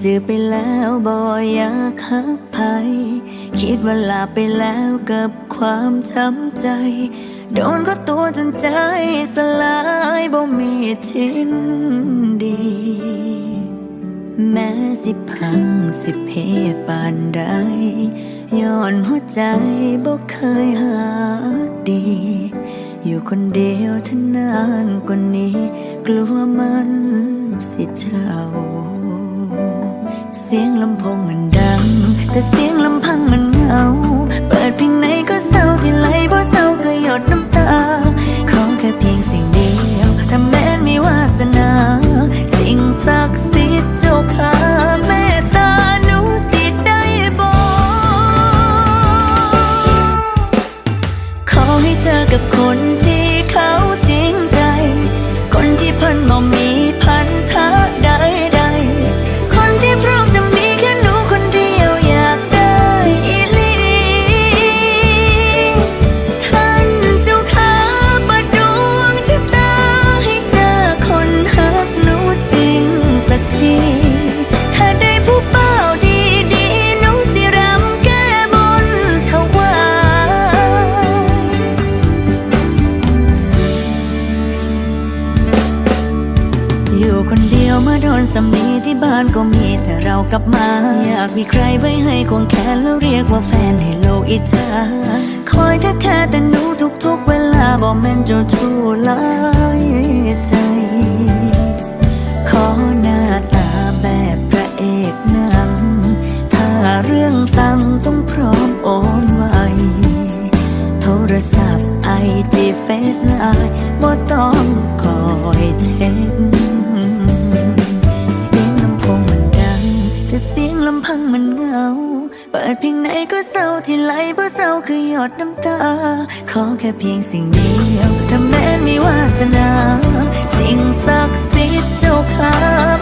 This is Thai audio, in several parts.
เจอไปแล้วบ่อยากหักไผคิดว่าลาไปแล้วกับความช้ำใจ โดนก็ตัวจนใจสลายบ่มีชิ้นดี แม้สิพังสิเพปานใดย้อนหัวใจบ่เคยหาดี อยู่คนเดียวท่านานกว่านี้ กลัวมันสิเจ้า เสียงลำโพงมันดัง แต่เสียงลำพังมันเหงา เปิดเพลงไหนก็เศร้าที่ไหลเพราะเศร้าก็หยดน้ำตา ขอแค่เพียงสิ่งเดียว ถ้าแม้นมีวาสนา สิ่งศักดิ์สิทธิ์เจ้าข้าเมตตาหนูสิได้บอก ขอให้เจอกับคน ที่บ้านก็มีแต่เรากลับมา อยากมีใครไว้ให้ควงแขนแล้วเรียกว่าแฟนให้โลกอิจฉาคอยแค่แค่แต่หนูทุกๆเวลาบอกแม่นเจ้าชู้ลายใจ ขอหน้าตาแบบพระเอกหนัง ถ้าเรื่องตังต้องพร้อมโอนไวโทรศัพท์ไอจีเฟซไลน์บ่ต้องคอยเช็ค เปิดเพลงไหนก็เศร้าที่ไหลเพราะเศร้าคือหยดน้ำตา ขอแค่เพียงสิ่งเดียวถ้าแม้นมีวาสนา สิ่งศักดิ์สิทธิ์เจ้าข้าเมตตา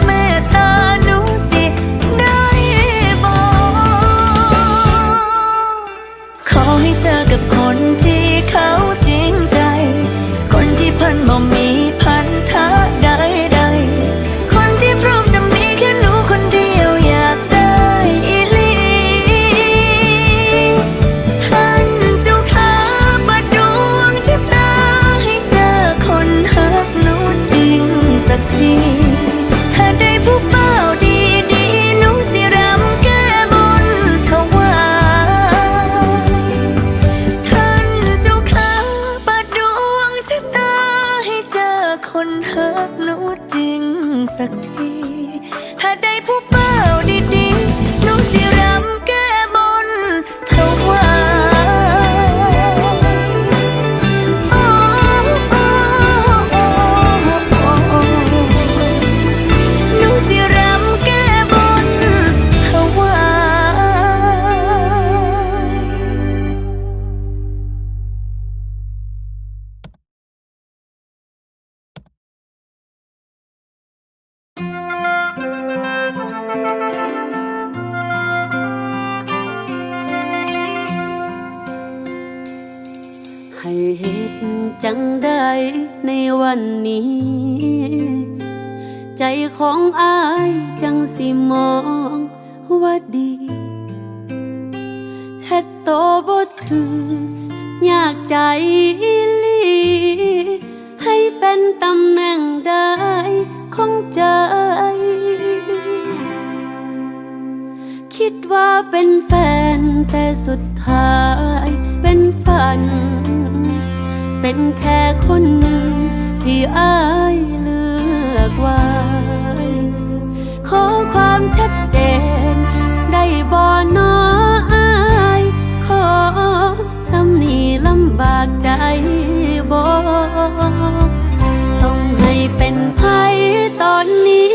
ของอายจังสิมองว่าดีเฮ็ดโตบ่ถือยากใจอีลีให้เป็นตำแหน่งได้ของใจ คิดว่าเป็นแฟนแต่สุดท้ายเป็นฝัน เป็นแค่คนหนึ่งที่อายเลือกไว้ขอ ความชัดเจน ได้บ่นออายขอสำนีลำบากใจบ่ต้องให้เป็นไผตอนนี้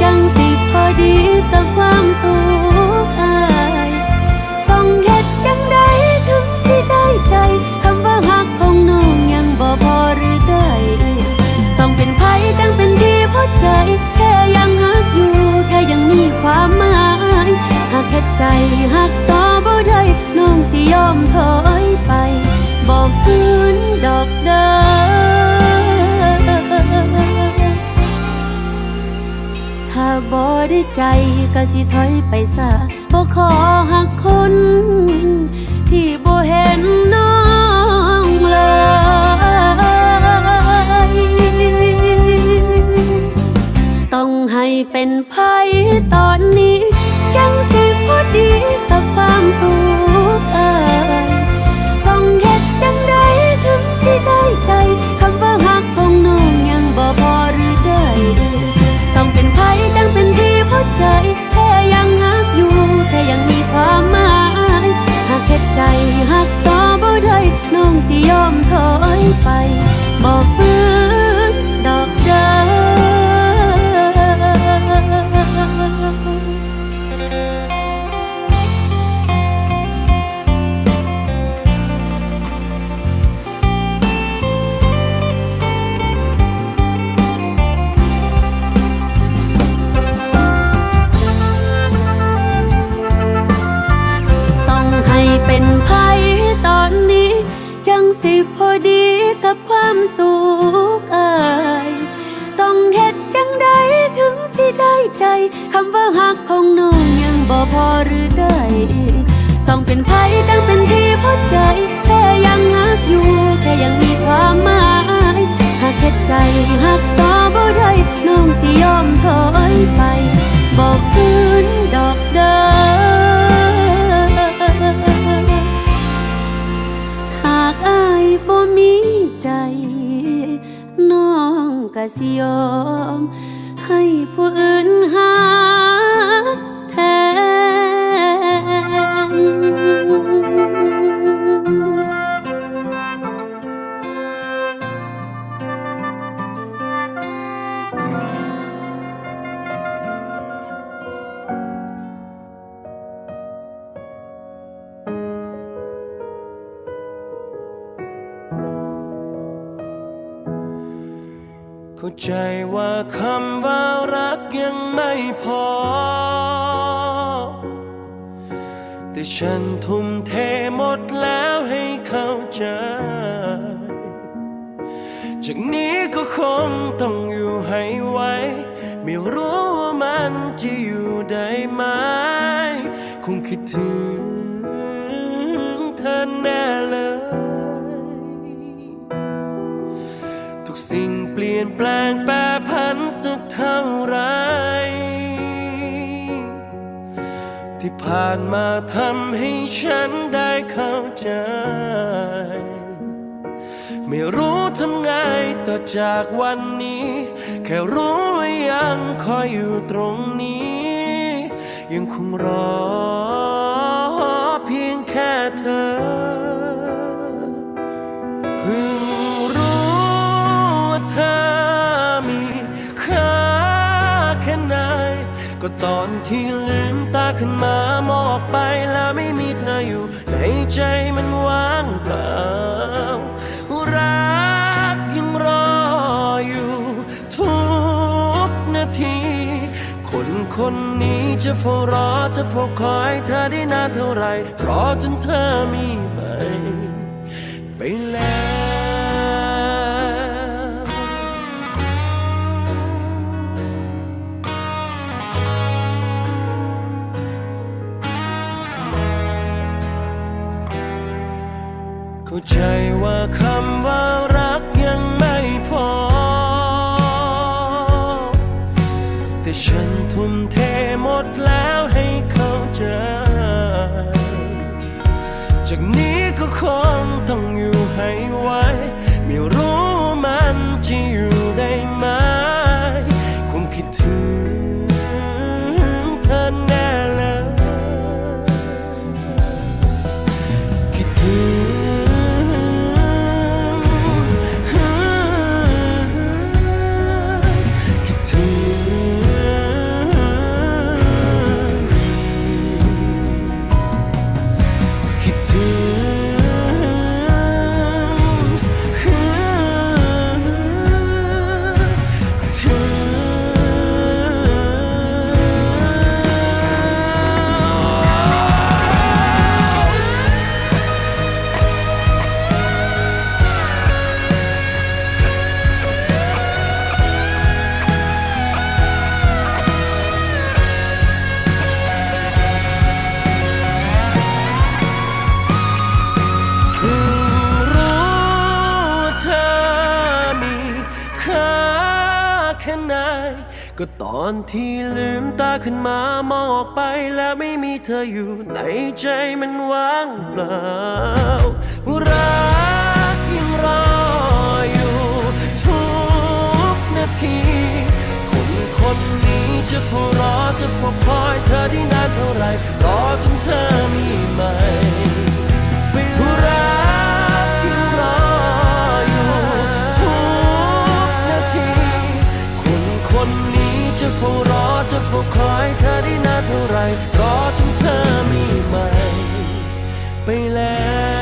จังสิพอดีกับความสุขอายต้องเฮ็ดจังใดถึงสิได้ใจคำว่าหักของน้องยังบ่พอหรือได้ ต้องเป็นไผจังเป็นที่พอใจ ความหมายหากแค่ใจหักต่อบ่ได้น้องสิยอมถอยไปบ่ฟื้นดอกเด้อถ้าบ่ได้ใจก็สิถอยไปซะบ่ขอหักคนที่บ่เห็นน้องเลยต้องให้เป็นไพ่ นนี้ จังสิพอดีต่อความสุขอ่ยต้องเฮ็ดจังใดถึงสิได้ใจคำว่าหักของน้องยังบ่พอหรือได้ต้องเป็นไพ่จังเป็นที่พอใจแค่ยังหักอยู่แค่ยังมีความหมายหากเฮ็ดใจหักต่อบ่ได้น้องสิยอมถอยไปบ่ฟื้น ของน้องยังบ่พอหรือได้ ต้องเป็นไพ่จังเป็นที่พอใจ แค่ยังหักอยู่ แค่ยังมีความหมายหากเฮ็ดใจหักต่อบ่ได้น้องสิยอมถอยไปบอกฟื้นดอกเด้อหากอายบ่มีใจ น้องก็สิยอม ให้ผู้อื่นหา เธอแน่เลย ทุกสิ่งเปลี่ยนแปลงแปรผันสักเท่าไร ที่ผ่านมาทำให้ฉันได้เข้าใจ ไม่รู้ทำไงต่อจากวันนี้ แค่รู้ว่ายังคอยอยู่ตรงนี้ ยังคงรอ แค่เธอเพิ่งรู้ว่าเธอมีค่าแค่ไหน ก็ตอนที่ลืมตาขึ้นมามองไปแล้วไม่มีเธออยู่ ในใจมันว่างเปล่า รักยังรออยู่ ทุกนาที คนคนนี้จะเฝ้ารอจะเฝ้าคอยเธอได้นานเท่าไรรอจนเธอมีใหม่ไปแล้วเข้าใจว่าคำ ทุ่มเทหมดแล้วให้เข้าใจ จากนี้ก็คงต้องอยู่ให้ไว ขึ้นมามองออกไปแล้วไม่มีเธออยู่ในใจมันว่างเปล่ารักยังรออยู่ทุกนาที คนคนนี้จะเฝ้ารอจะเฝ้าคอยเธอได้นานเท่าไรรอจนเธอมีใหม่ไม่รัก จะเฝ้ารอจะเฝ้าคอยเธอได้นานเท่าไรรอจนเธอมีใหม่ไปแล้ว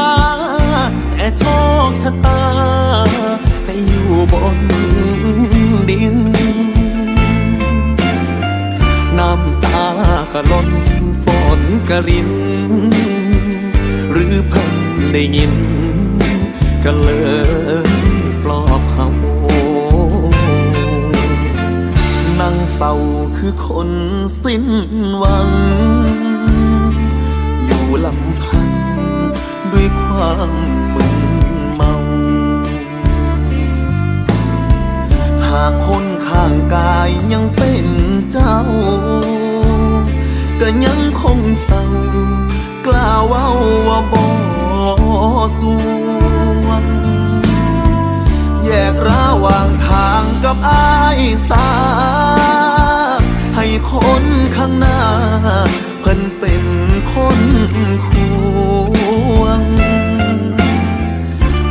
โชคชะตา ให้อยู่บนดิน น้ำตาก็ล้นฝนกระริน หรือเพิ่งได้ยิน ก็เลยปลอบเขานั่งเศร้าคือคนสิ้นหวัง อยู่ลำพังด้วยความากคนข้างกายยังเป็นเจ้า ก็ยังคงเศร้ากล้าเว้าว่าบ่สวงแยกระหว่างทางกับอายสา ให้คนข้างหน้า เพิ่นเป็นคนควง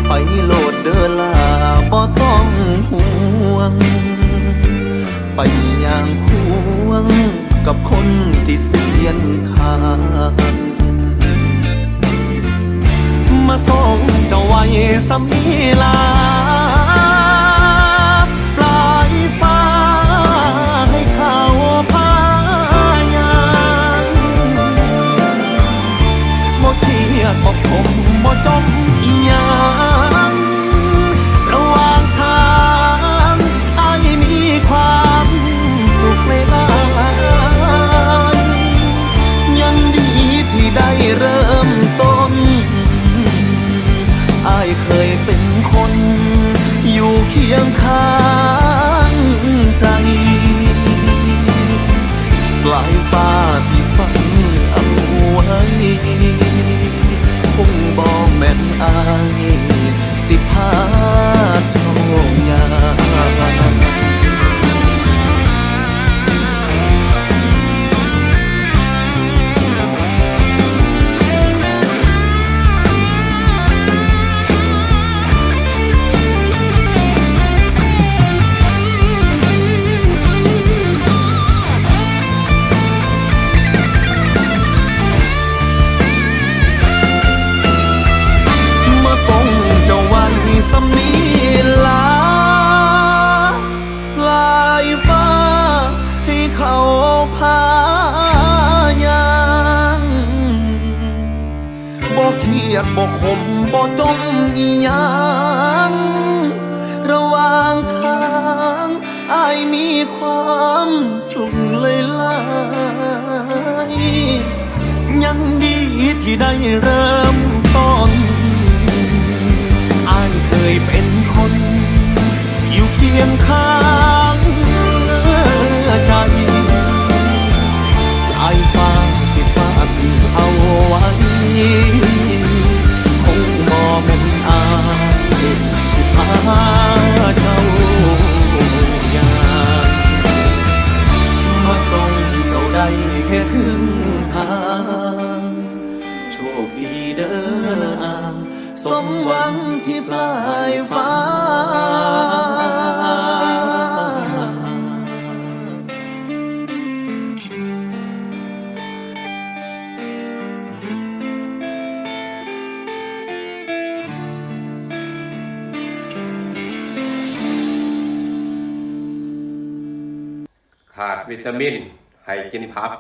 ไปโลดเดอลาบ่ต้อง ง ไปอย่างควง กับคนที่เสียนทางมาส่งเจ้าไว้สมีลา ได้เริ่มต้นอายเคยเป็นคน อยู่เคียงข้างใจปลายฟ้าที่ฟ้าเอาไว้คงมอแม่นอายที่พาเจ้าย่างมาส่งเจ้าได้แค่ครึ่งทาง สมหวังที่ปลายฟ้า ขาดวิตามิน ให้กินพับ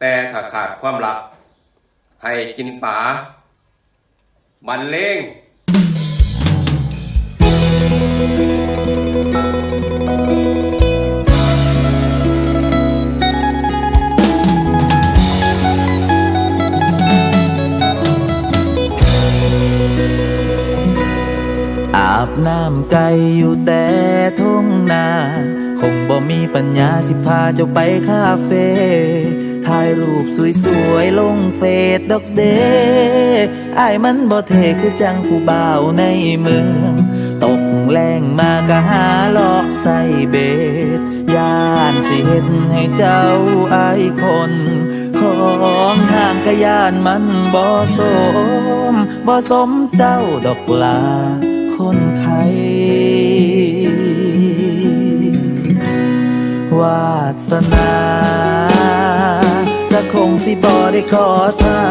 แต่ถ้าขาดความรัก ให้กินป๋า บรรเลงอาบน้ำไก่อยู่แต่ทุ่งนา คงบ่มีปัญญาสิพาเจ้าไปคาเฟ่ ถ่ายรูปสวยๆ ลงเฟซดอกเดไอ้มันบ่เทคือจังผู้บ่าวในเมือง ตกแรงมากะหาเลาะใส่เบ็ดย่านสิเห็นให้เจ้าไอายคน ของห่างกะยานมันบ่สมบ่สมเจ้าดอกลาคนไทยวาสนา ก็คงสิบ่ได้ขอทา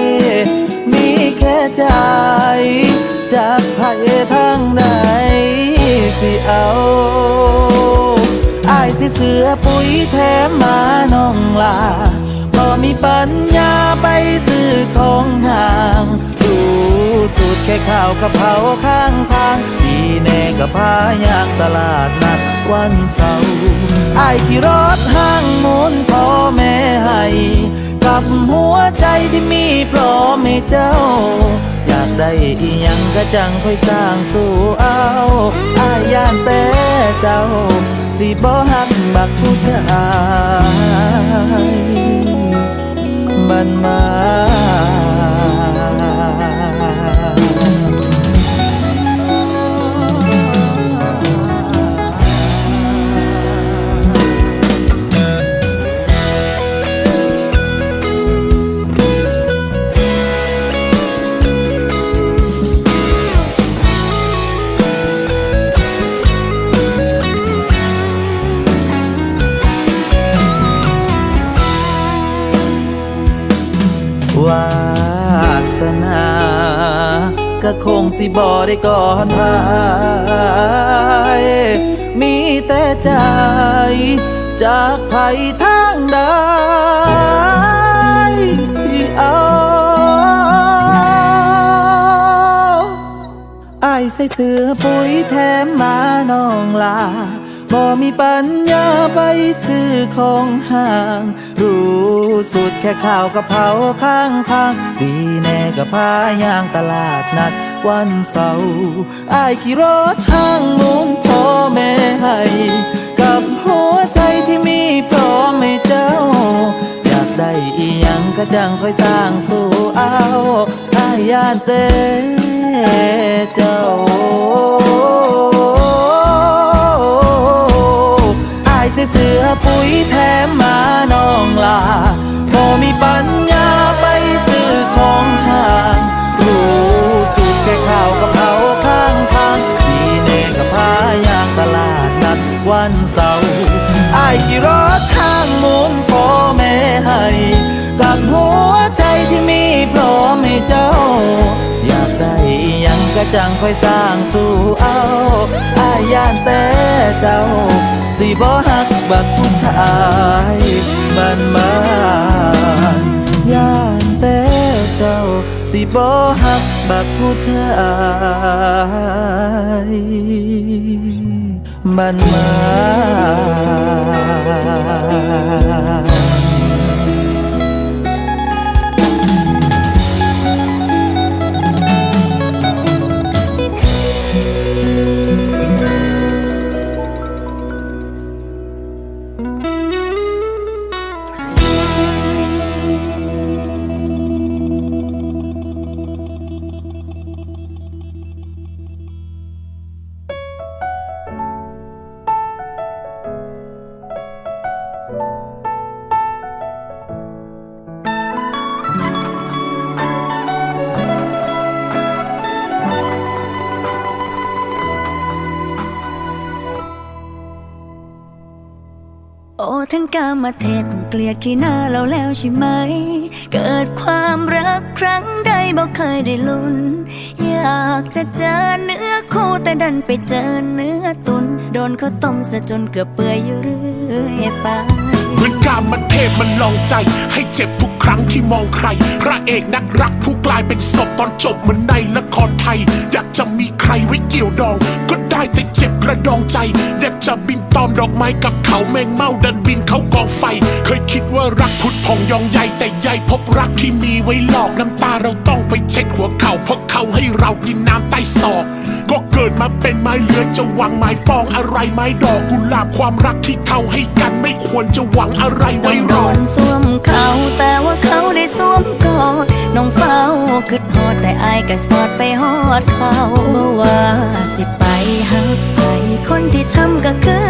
ยมีแค่ใจ จากไผทางใดสิเอาอายสิเสือปุ๋ยแถมมาน้องลาบ่มีปัญญาไปซื้อของห่างดูสูตรแค่ข้าวกะเพราข้างทาง ดีแน่กะพายางตลาดนัดวันเสาร์ อายขี่รถห้างมุนพ่อแม่ให้กับหัวใจที่มีพร้อมให้เจ้า อยากได้อีหยังก็จังค่อยสร้างสู่เอาอายย่านแต่เจ้า สิบ่หักบักผู้ชายบันมา ก็คงสิบ่ได้ก่อนพายมีแต่ใจจากไผทางใดสิเอาไอายใส่เสื้อปุ๋ยแถมมาน้องลาบ่มีปัญญาไปซื้อของห่างรู้ สุดแค่ข้าวกะเพราข้างทางดีแน่กะพายางตลาดนัดวันเสาร์อายขี่รถทางมุงพ่อแม่ให้กับหัวใจที่มีพร้อมให้เจ้า อยากได้อีหยังก็จังค่อยสร้างสู่เอาอายานแต่เจ้าอายเสื้อปุ๋ยแถมมาน้องลา ปัญญาไปซื้อของห่างรู้สูตรแค่ข้าวกะเพราข้างทางดีเนกับพายางตลาดนัดวันเสาร์อายขี่รถทางมุนพ่อแม่ให้กับหัวใจที่มีพร้อมให้เจ้า อยากได้ยังก็จังค่อยสร้างสู่เอาอายย่านแต่เจ้า สิบ่หักบักผู้ชายบ้านมา สิบ่หักบักผู้ชายบ้ายมานมา ท่านกามาเทศผมเกลียดขี้หน้าเราแล้วใช่ไหม เกิดความรักครั้งใดบอกเคยได้ลุ้น อยากจะเจอเนื้อคู่แต่ดันไปเจอเนื้อตุน โดนเขาต้มซะจนเกือบเปื่อยอยู่เรื่อยไป เหมือนกามมันเทพมันลองใจให้เจ็บทุก ครั้งที่มองใคร พระเอกนักรักผู้กลายเป็นศพตอนจบเหมือนในละครไทย อยากจะมีใครไว้เกี่ยวดอง ก็ได้แต่เจ็บกระดองใจ อยากจะบินตอมดอกไม้กับเขาแมงเม่าดันบินเขากองไฟ เคยคิดว่ารักพุดพองยองใหญ่แต่ใหญ่พบรักที่มีไว้หลอกน้ำตาเราต้องไปเช็ดหัวเข่าเพราะเขาให้เรากินน้ำใต้ศอกก็เกิดมาเป็นไม้เลื้อยจะหวังไม้ปองอะไรไม้ดอกกุหลาบความรักที่เขาให้กันไม่ควรจะหวังอะไรไว้รอนสวมเขาแต่ว่าเขาได้สวมกอดน้องเฝ้าคึดฮอดแต่อายก็สอดไปฮอดเขาบ่ว่าสิไปหักไปคนที่ทำก็คือ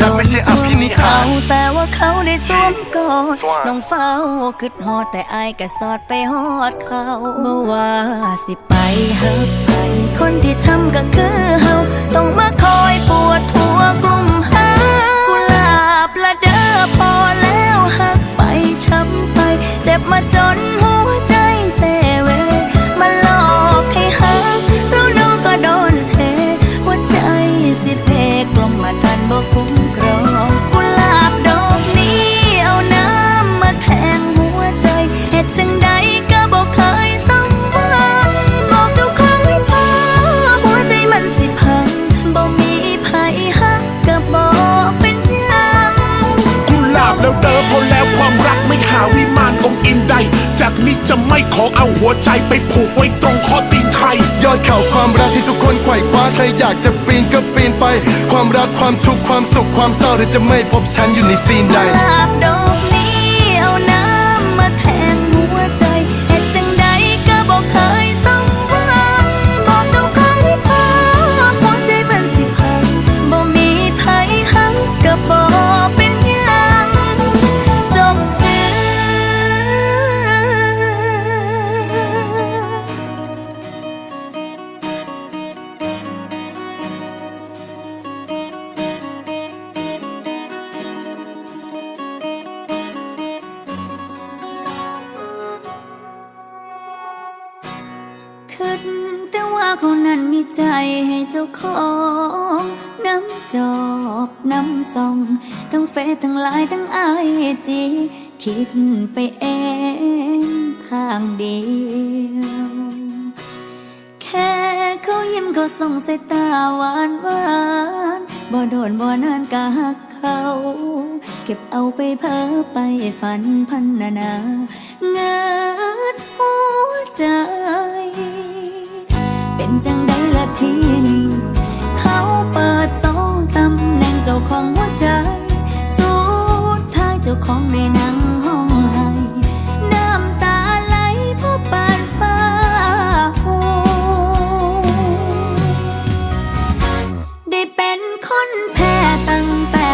รักไม่ใช่อภินิหารแต่ว่าเขาได้สวมกอดน้องเฝ้าคิดฮอดแต่อายก็สอดไปฮอดเขาบ่ว่าสิไปหักไป คนที่ทำก็คือเฮาต้องมา ความรักความทุกข์ความสุขความเศร้าเธอจะไม่พบฉันอยู่ในซีนใด โดนบ่นานกะหักเขา เก็บเอาไปเพ้อไปฝันพันนานาเงิดหัวใจ เป็นจังได้ละทีนี้ เขาเปิดโต๊ะตำแหน่งเจ้าของหัวใจ สุดท้ายเจ้าของในนั่งห้อง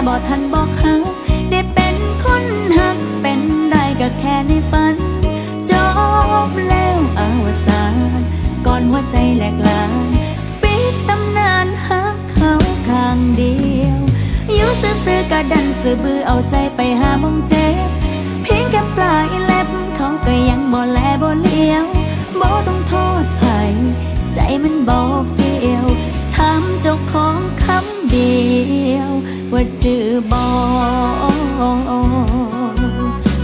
บ่ทันบอกหักได้เป็นคนหักเป็นได้ก็แค่ในฝัน จบแล้วอาวสานก่อนหัวใจแหลกลาน ปิดตำนานหักเขาข้างเดียวอยู่ซื่อๆกะดันซื่อบือเอาใจไปหามองเจ็บเพียงแค่ปลายเล็บเขาก็ยังบ่แลบ่เลี้ยวบ่ต้องโทษไผใจมันบ่เฟียวถามเจ้าของ เดียว ว่าจือบอ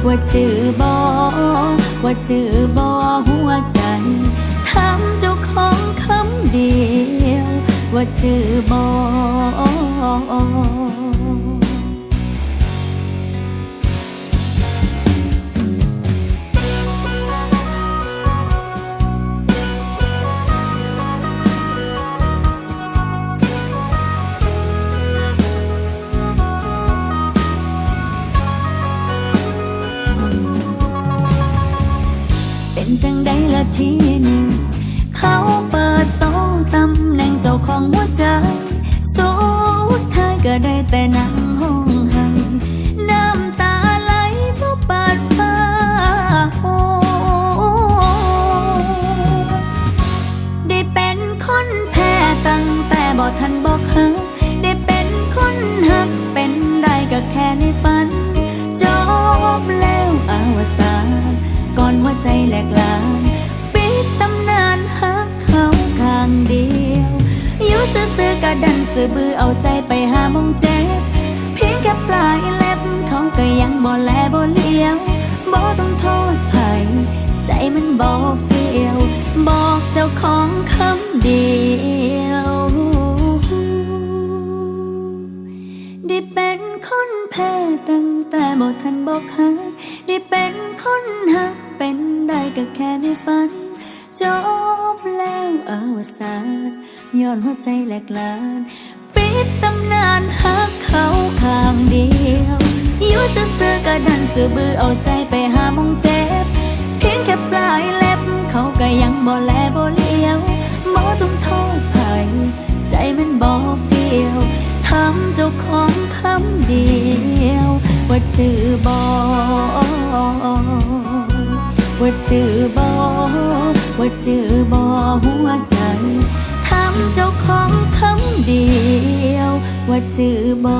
ว่าจือบอว่าจือบอหัวใจถามเจ้าของคำเดียว ว่าจือบอ ของหัวใจสุดท้ายก็ได้แต่นั่ง ย้อนหัวใจแหลกลาน ปิดตำนานหักเขาข้างเดียวอยู่ซื่อๆก็ดันซื่อบือเอาใจไปหามองเจ็บ เพียงแค่ปลายเล็บ เขาก็ยังบ่แลบ่เลี้ยวบ่ต้องโทษไผใจมันบ่เฟียวทำเจ้าของคำเดียว ว่าจือบอว่าจือบอว่าจือบอหัวใจำเจ้าของคำเดียว ว่าจือบอ